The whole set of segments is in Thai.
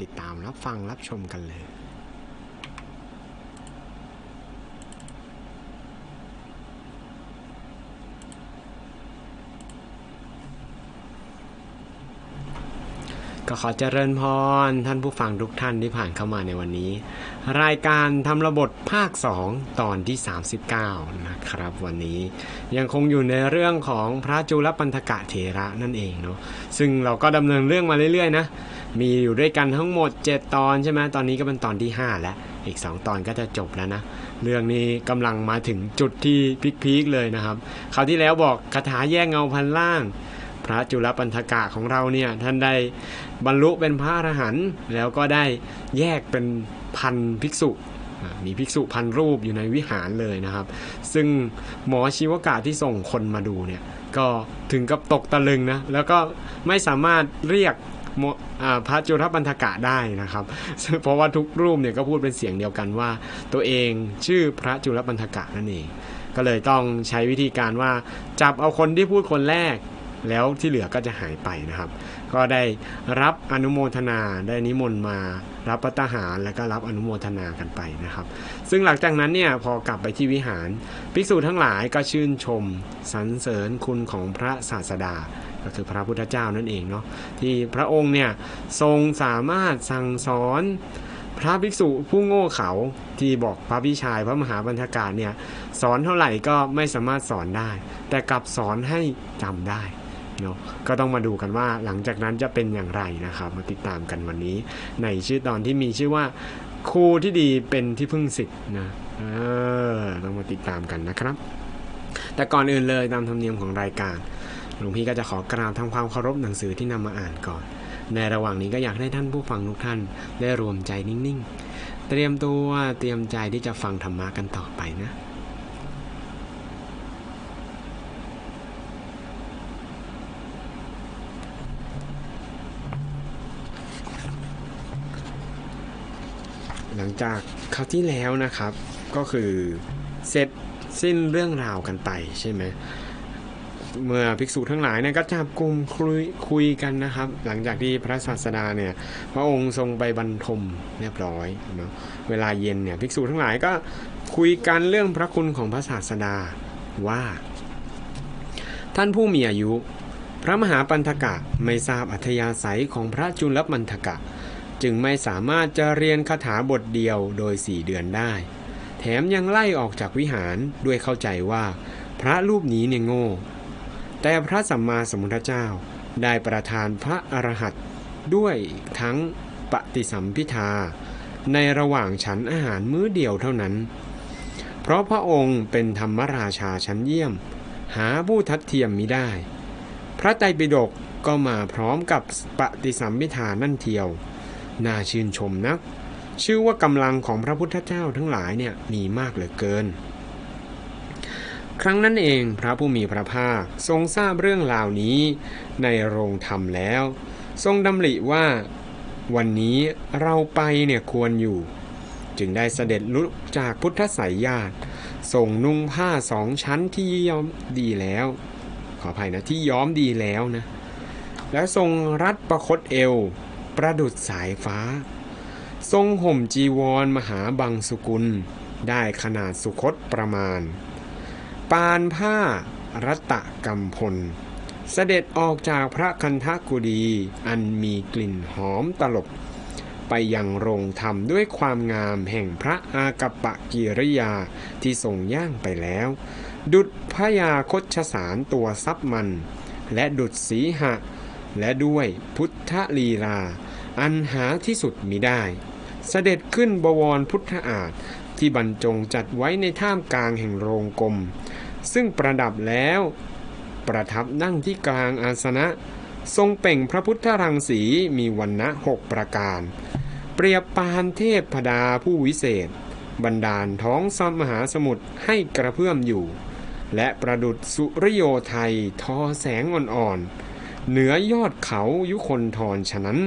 ติดตามรับฟังรับชมกันเลยก็ขอเจริญพรท่านผู้ฟังทุกท่านที่ผ่านเข้ามาในวันนี้ รายการทำระบบภาค 2 ตอนที่ 39 นะครับ วันนี้ยังคงอยู่ในเรื่องของพระจุลปันธกะเถระนั่นเองเนาะซึ่งเราก็ดำเนินเรื่องมาเรื่อยๆนะ มีอยู่ด้วยกันทั้งหมด 7 ตอนใช่ไหมตอนนี้ก็เป็นตอนที่ 5 แล้ว อีก 2 ตอนก็จะจบแล้วนะ เรื่องนี้กำลังมาถึงจุดที่พีคๆเลยนะครับคราวที่แล้วบอกคาถาแยกเงาพันล่าง พระจุลปันธกะของเราเนี่ยท่านได้บรรลุเป็นพระอรหันต์แล้วก็ได้แยกเป็นพันภิกษุมีภิกษุพันรูปอยู่ในวิหารเลยนะครับ ซึ่งหมอชีวกะที่ส่งคนมาดูเนี่ย ก็ถึงกับตกตะลึงนะ แล้วก็ไม่สามารถเรียก พระจุลปันธกะได้นะครับ เพราะว่าทุกรูปเนี่ยก็พูดเป็นเสียงเดียวกันว่า ตัวเองชื่อพระจุลปันธกะนั่นเอง ก็เลยต้องใช้วิธีการว่าจับเอาคนที่พูดคนแรก แล้วที่เหลือก็จะหายไปนะครับ ก็ได้รับอนุโมทนาได้นิมนต์มารับประทหารแล้วก็รับอนุโมทนากันไปนะครับ ซึ่งหลังจากนั้นเนี่ยพอกลับไปที่วิหาร ภิกษุทั้งหลายก็ชื่นชมสรรเสริญคุณของพระศาสดา ก็คือพระพุทธเจ้านั่นเองเนาะที่พระองค์เนี่ยทรงสามารถสั่งสอนพระภิกษุผู้โง่เขาที่บอกพระพิชายพระมหาบรรทการเนี่ยสอนเท่าไหร่ก็ไม่สามารถสอนได้ แต่กลับสอนให้จำได้เนาะก็ต้องมาดูกันว่าหลังจากนั้นจะเป็นอย่างไรนะครับ มาติดตามกันวันนี้ ในชื่อตอนที่มีชื่อว่าครูที่ดีเป็นที่พึ่งสิทธิ์นะเออต้องมาติดตามกันนะครับ แต่ก่อนอื่นเลยตามธรรมเนียมของรายการ หลวงพี่ก็จะขอกราบทำความเคารพหนังสือที่นำมาอ่านก่อน ในระหว่างนี้ก็อยากให้ท่านผู้ฟังทุกท่านได้รวมใจนิ่งๆ เตรียมตัวเตรียมใจที่จะฟังธรรมะกันต่อไปนะหลังจากคราวที่แล้วนะครับ ก็คือเสร็จสิ้นเรื่องราวกันไปใช่ไหม เมื่อภิกษุทั้งหลายเนี่ยก็จับกลุ่มคุยคุยกันนะครับ หลังจากที่พระศาสดาเนี่ยพระองค์ทรงไปบรรทมเรียบร้อยเนาะเวลาเย็นเนี่ยภิกษุทั้งหลายก็คุยกันเรื่องพระคุณของพระศาสดาว่า ท่านผู้มีอายุ พระมหาปันธกะไม่ทราบอัธยาศัยของพระจุลปันธกะ จึงไม่สามารถจะเรียนคาถาบทเดียวโดยสี่เดือนได้ แถมยังไล่ออกจากวิหารด้วยเข้าใจว่า พระรูปนี้เนี่ยโง่ แต่พระสัมมาสัมพุทธเจ้าได้ประทานพระอรหัตด้วยทั้งปฏิสัมพิทาในระหว่างฉันอาหารมื้อเดียวเท่านั้น เพราะพระองค์เป็นธรรมราชาชั้นเยี่ยม หาผู้ทัดเทียมมิได้ พระไตรปิฎกก็มาพร้อมกับปฏิสัมพิทานั่นเทียว น่าชื่นชมนัก ชื่อว่ากำลังของพระพุทธเจ้าทั้งหลายเนี่ยมีมากเหลือเกิน ครั้งนั้นเองพระผู้มีพระภาคทรงทราบเรื่องราวนี้ในโรงธรรมแล้ว ทรงดำริว่า วันนี้เราไปเนี่ยควรอยู่ จึงได้เสด็จลุกจากพุทธสายญาติส่งนุ่งผ้าสองชั้นที่ย้อมดีแล้ว ขออภัยนะที่ย้อมดีแล้วนะ แล้วทรงรัดประคตเอว ประดุดสายฟ้า ทรงห่มจีวรมหาบังสุกุล ได้ขนาดสุคตประมาณ ปานผ้ารัตะกำพล เสด็จออกจากพระคันธกุดีอันมีกลิ่นหอมตลบ ไปยังโรงธรรมด้วยความงามแห่งพระอากัปปะกิริยาที่ทรงย่างไปแล้ว ดุดพยาคชสารตัวซับมัน และดุดสีหะ และด้วยพุทธลีลา อันหาที่สุดมิได้ เสด็จขึ้นบวรพุทธอาฏที่บรรจงจัดไว้ในท่ามกลางแห่งโรงกลม ซึ่งประดับแล้ว ประทับนั่งที่กลางอาสนะ ทรงเป่งพระพุทธรังสีมีวันนะหกประการ เปรียบปานเทพพดาผู้วิเศษ บรรดาลท้องสมหาสมุทรให้กระเพื่อมอยู่ และประดุดสุริโยไทยทอแสงอ่อนๆ เหนือยอดเขายุคนทรฉะนั้น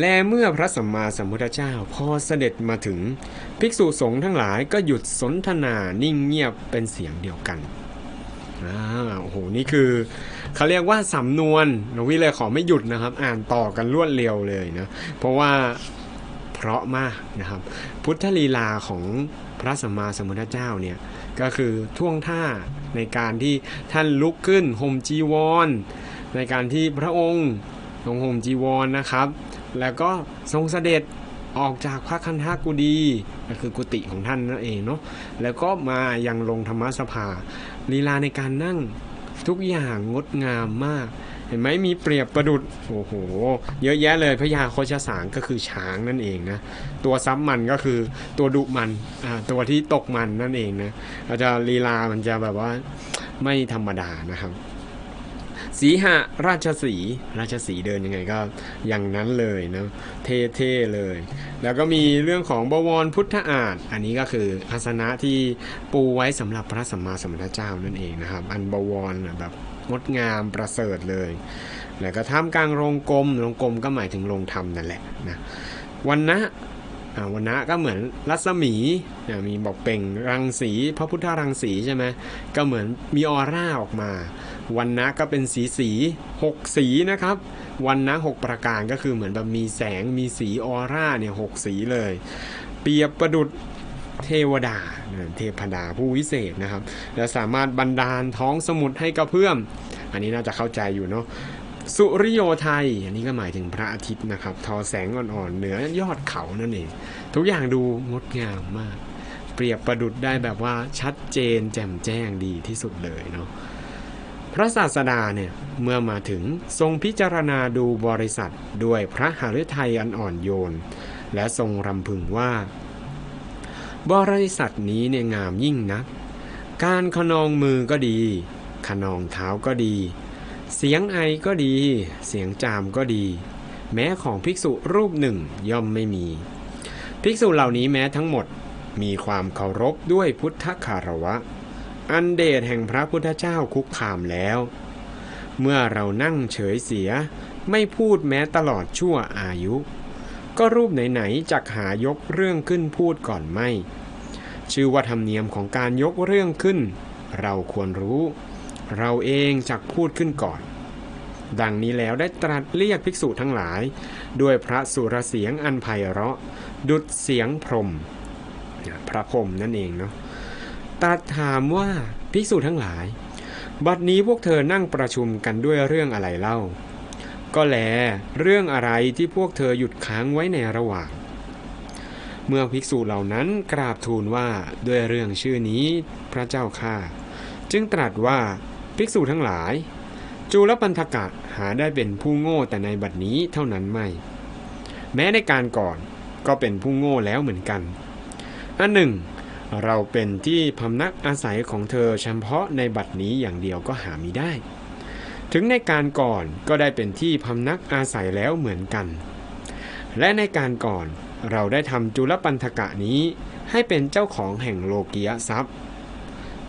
และเมื่อพระสัมมาสัมพุทธเจ้าพอเสด็จมาถึง ภิกษุสงฆ์ทั้งหลายก็หยุดสนทนานิ่งเงียบเป็นเสียงเดียวกันอ่าโอ้โหนี่คือเขาเรียกว่าสำนวนหลวงพี่เลยขอไม่หยุดนะครับ อ่านต่อกันรวดเร็วเลยนะเพราะว่าเพราะมากนะครับ พุทธลีลาของพระสัมมาสัมพุทธเจ้าเนี่ยก็คือท่วงท่าในการที่ท่านลุกขึ้นห่มจีวร ในการที่พระองค์ ทรงห่มจีวรนะครับ แล้วก็ทรงเสด็จออกจากพระคันธากุฎีก็คือกุฏิของท่านนั่นเองเนาะแล้วก็มายังลงธรรมสภาลีลาในการนั่งทุกอย่างงดงามมาก เห็นไหมมีเปรียบประดุดโอ้โห เยอะแยะเลยพญาโคชสารก็คือช้างนั่นเองนะ ตัวซับมันก็คือตัวดุมันอ่าตัวที่ตกมันนั่นเองนะเราจะลีลามันจะแบบว่าไม่ธรรมดานะครับ สีหะราชสีราชสีเดินยังไงก็อย่างนั้นเลยนะเท่ๆเลย แล้วก็มีเรื่องของบวรพุทธอาฏอันนี้ก็คืออาสนะที่ปูไว้สำหรับพระสัมมาสัมพุทธเจ้านั่นเองนะครับ อันบวรแบบงดงามประเสริฐเลย แล้วก็ท่ามกลางโรงกลมโรงกลมก็หมายถึงโรงธรรมนั่นแหละนะวันนะวันนะก็เหมือนรัศมีมีบอกเป่งรังสี พระพุทธรังสีใช่ไหมก็เหมือนมีออร่าออกมา วันนะก็เป็นสีสีหกสีนะครับ วันนะหกประการก็คือเหมือนแบบมีแสงมีสีออร่าเนี่ยหกสีเลย เปรียบประดุดเทวดาเทพดาผู้วิเศษนะครับ และสามารถบันดาลท้องสมุทรให้กระเพื่อม อันนี้น่าจะเข้าใจอยู่เนาะสุริโยไทย อันนี้ก็หมายถึงพระอาทิตย์นะครับ ทอแสงอ่อนๆ เหนือยอดเขานั่นเอง ทุกอย่างดูงดงามมาก เปรียบประดุดได้แบบว่าชัดเจนแจ่มแจ้งดีที่สุดเลยเนาะ ระศาสดาเนี่ยเมื่อมาถึงทรงพิจารณาดูบริษัทด้วยพระหฤทัยอันอ่อนโยน และทรงรำพึงว่า บริษัทนี้เนี่ยงามยิ่งนัก การขนองมือก็ดี ขนองเท้าก็ดี เสียงไอก็ดี เสียงจามก็ดี แม้ของภิกษุรูปหนึ่งย่อมไม่มี ภิกษุเหล่านี้แม้ทั้งหมดมีความเคารพด้วยพุทธคารวะ อันเดชแห่งพระพุทธเจ้าคุกคามแล้ว เมื่อเรานั่งเฉยเสียไม่พูดแม้ตลอดชั่วอายุ ก็รูปไหนๆจักหายกเรื่องขึ้นพูดก่อนไม่ ชื่อว่าธรรมเนียมของการยกเรื่องขึ้น เราควรรู้ เราเองจักพูดขึ้นก่อน ดังนี้แล้วได้ตรัสเรียกภิกษุทั้งหลาย ด้วยพระสุรเสียงอันไพเราะ ดุดเสียงพรมพระพรมนั่นเองเนาะ ตรัสถามว่าภิกษุทั้งหลาย บัดนี้พวกเธอนั่งประชุมกันด้วยเรื่องอะไรเล่า ก็แลเรื่องอะไรที่พวกเธอหยุดค้างไว้ในระหว่าง เมื่อภิกษุเหล่านั้นกราบทูลว่าด้วยเรื่องชื่อนี้พระเจ้าข้าจึงตรัสว่าภิกษุทั้งหลาย จูลปันธกะหาได้เป็นผู้โง่แต่ในบัดนี้เท่านั้นไม่ แม้ในการก่อนก็เป็นผู้โง่แล้วเหมือนกันอันหนึ่ง เราเป็นที่พำนักอาศัยของเธอเฉพาะในบัดนี้อย่างเดียวก็หามิได้ ถึงในการก่อนก็ได้เป็นที่พำนักอาศัยแล้วเหมือนกัน และในการก่อนเราได้ทำจุลปันธกะนี้ให้เป็นเจ้าของแห่งโลกียทรัพย์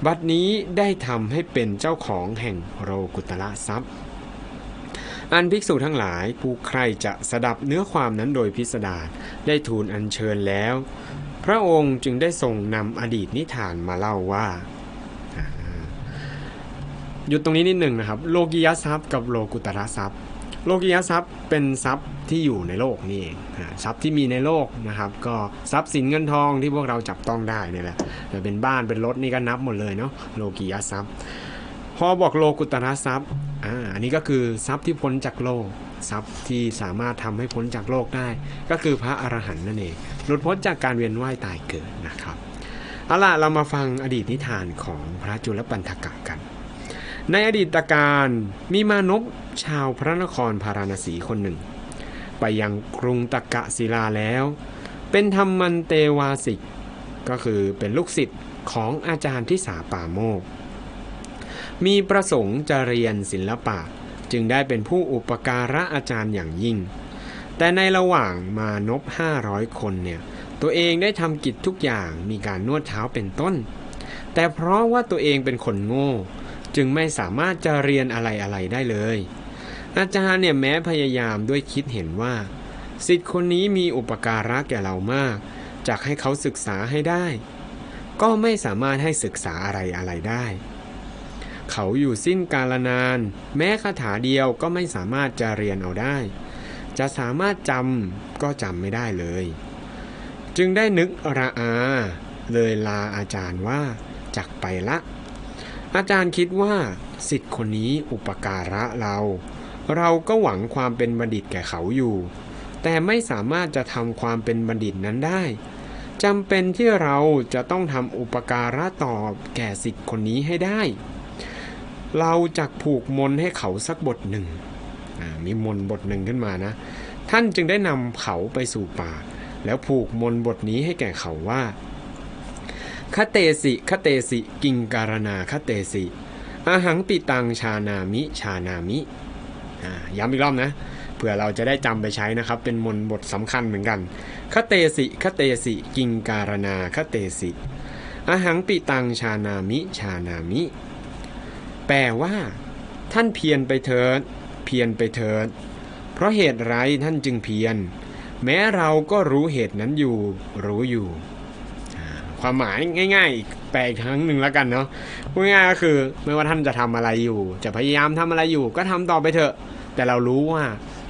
บัดนี้ได้ทำให้เป็นเจ้าของแห่งโลกุตละทรัพย์ อันภิกษุทั้งหลายผู้ใครจะสดับเนื้อความนั้นโดยพิสดารได้ทูลอัญเชิญแล้ว ระองค์จึงได้ทรงนำอดีตนิทานมาเล่าว่าหยุดตรงนี้นิดหนึ่งนะครับ โลกิยทรัพย์กับโลกุตระทรัพย์ โลกิยทรัพย์เป็นทรัพย์ที่อยู่ในโลกนี่เองทรัพย์ที่มีในโลกนะครับ ก็ทรัพย์สินเงินทองที่พวกเราจับต้องได้นี่แหละแต่เป็นบ้านเป็นรถนี่ก็นับหมดเลยเนาะโลกิยทรัพย์ พอบอกโลกุตระทรัพย์ อ่าอันนี้ก็คือทรัพย์ที่พ้นจากโลก ทรัพย์ที่สามารถทำให้พ้นจากโลกได้ ก็คือพระอรหันต์นั่นเองหลุดพ้นจากการเวียนว่ายตายเกิดนะครับเอาล่ะเรามาฟังอดีตนิทานของพระจุลปันธกะกัน ในอดีตการมีมานพชาวพระนครพาราณสีคนหนึ่ง ไปยังกรุงตะกะศิลาแล้ว เป็นธรรมันเตวาสิก ก็คือเป็นลูกศิษย์ของอาจารย์ที่สาป่าโมก มีประสงค์จะเรียนศิลปะ จึงได้เป็นผู้อุปการะอาจารย์อย่างยิ่ง แต่ในระหว่างมานพ500 คนเนี่ยตัวเองได้ทำกิจทุกอย่างมีการนวดเท้าเป็นต้น แต่เพราะว่าตัวเองเป็นคนโง่ จึงไม่สามารถจะเรียนอะไรอะไรได้เลย อาจารย์เนี่ยแม้พยายามด้วยคิดเห็นว่าสิทธิ์คนนี้มีอุปการะแก่เรามากจะให้เขาศึกษาให้ได้ ก็ไม่สามารถให้ศึกษาอะไรอะไรได้ เขาอยู่สิ้นกาลนาน แม้คาถาเดียวก็ไม่สามารถจะเรียนเอาได้ จะสามารถจำก็จำไม่ได้เลย จึงได้นึกระอา เลยลาอาจารย์ว่าจักไปละ อาจารย์คิดว่าสิทธิ์คนนี้อุปการะเรา เราก็หวังความเป็นบัณฑิตแก่เขาอยู่ แต่ไม่สามารถจะทำความเป็นบัณฑิตนั้นได้จำเป็นที่เราจะต้องทำอุปการะต่อแก่สิทธิ์คนนี้ให้ได้ เราจักผูกมนให้เขาสักบทหนึ่ง มีมนบทหนึ่งขึ้นมานะ ท่านจึงได้นำเขาไปสู่ป่า แล้วผูกมนบทนี้ให้แก่เขาว่าคเตสิคเตสิกิงการนาคเตสิอาหังปิตังชานามิชานามิย้ำอีกรอบนะเผื่อเราจะได้จำไปใช้นะครับ เป็นมนบทสำคัญเหมือนกันคเตสิคเตสิกิงการนาคเตสิอาหังปิตังชานามิชานามิ แปลว่า ท่านเพียรไปเถิด เพียรไปเถิด เพราะเหตุไรท่านจึงเพียร แม้เราก็รู้เหตุนั้นอยู่ รู้อยู่ ความหมายง่ายๆ แปลอีกครั้งหนึ่งแล้วกันเนาะพูดง่ายๆก็คือ ไม่ว่าท่านจะทำอะไรอยู่ จะพยายามทำอะไรอยู่ ก็ทำต่อไปเถอะ แต่เรารู้ว่า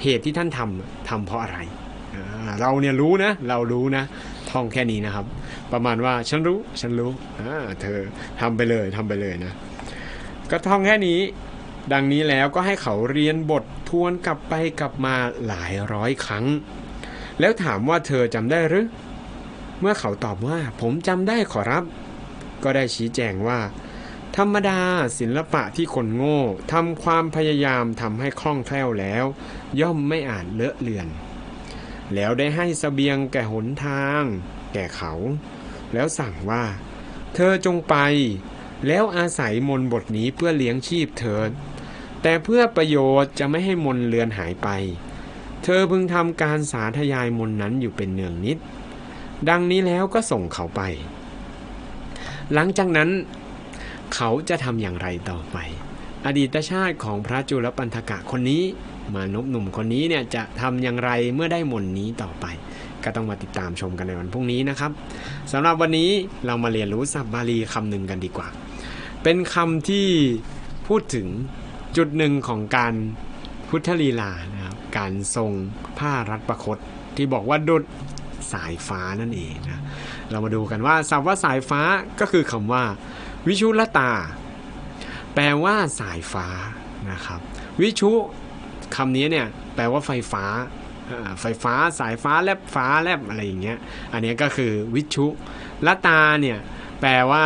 เหตุที่ท่านทำทำเพราะอะไรเราเนี่ยรู้นะ เรารู้นะ ท่องแค่นี้นะครับ ประมาณว่าฉันรู้ ฉันรู้ เธอทำไปเลยทำไปเลยนะ ก็ท่องแค่นี้ ดังนี้แล้วก็ให้เขาเรียนบททวนกลับไปกลับมาหลายร้อยครั้ง แล้วถามว่าเธอจำได้หรือ เมื่อเขาตอบว่าผมจำได้ขอรับ ก็ได้ชี้แจงว่า ธรรมดาศิลปะที่คนโง่ทำความพยายามทำให้คล่องแคล่วแล้ว ย่อมไม่อาจเลอะเลือน แล้วได้ให้เสบียงแก่หนทาง แก่เขา แล้วสั่งว่า เธอจงไป แล้วอาศัยมนบทนี้เพื่อเลี้ยงชีพเถิดแต่เพื่อประโยชน์จะไม่ให้มนเลือนหายไป เธอพึงทำการสาธยายมนนั้นอยู่เป็นเนืองนิด ดังนี้แล้วก็ส่งเขาไป หลังจากนั้น เขาจะทำอย่างไรต่อไป อดีตชาติของพระจุลปันธกะคนนี้ มานพหนุ่มคนนี้เนี่ยจะทำอย่างไรเมื่อได้มนนี้ต่อไปก็ต้องมาติดตามชมกันในวันพรุ่งนี้นะครับสำหรับวันนี้เรามาเรียนรู้ศัพท์บาลีคำหนึ่งกันดีกว่า เป็นคำที่พูดถึงจุดหนึ่งของการพุทธลีลานะครับการทรงผ้ารัดประคตที่บอกว่าดุดสายฟ้านั่นเองนะเรามาดูกันว่าศัพท์ว่าสายฟ้าก็คือคำว่า วิชุลตา แปลว่าสายฟ้านะครับวิชุคำนี้เนี่ยแปลว่าไฟฟ้าไฟฟ้าสายฟ้าแลบฟ้าแลบอะไรอย่างเงี้ยอันนี้ก็คือวิชุลตาเนี่ยแปลว่า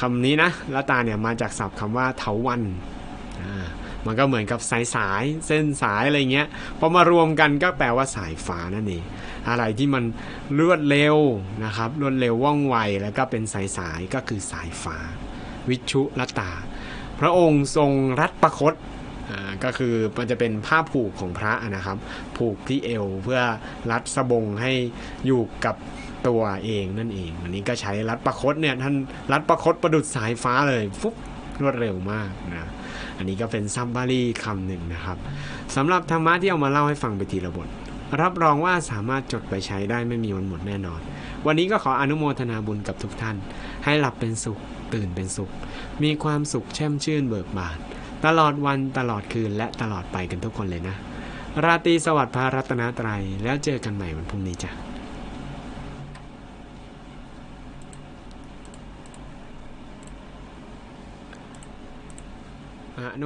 คำนี้นะละตาเนี่ยมาจากศัพท์คำว่าเถาวันมันก็เหมือนกับสายสายเส้นสายอะไรเงี้ยพอมารวมกันก็แปลว่าสายฟ้านั่นเองอะไรที่มันรวดเร็วนะครับรวดเร็วว่องไวแล้วก็เป็นสายสายก็คือสายฟ้า วิชุลตา พระองค์ทรงรัดประคตอ่าก็คือมันจะเป็นผ้าผูกของพระนะครับ ผูกที่เอวเพื่อรัดสบงให้อยู่กับ ตัวเองนั่นเอง อันนี้ก็ใช้รัดประคตเนี่ยท่านรัดประคตประดุดสายฟ้าเลยฟุ๊บรวดเร็วมากนะอันนี้ก็เป็นซัมบารีคำหนึ่งนะครับสำหรับธรรมะที่เอามาเล่าให้ฟังไปทีละบทรับรองว่าสามารถจดไปใช้ได้ไม่มีวันหมดแน่นอน วันนี้ก็ขออนุโมทนาบุญกับทุกท่าน ให้หลับเป็นสุข ตื่นเป็นสุข มีความสุขแช่มชื่นเบิกบาน ตลอดวันตลอดคืนและตลอดไปกันทุกคนเลยนะ ราตรีสวัสดิ์พระรัตนตรัยแล้วเจอกันใหม่วันพรุ่งนี้จ้ะ อนุ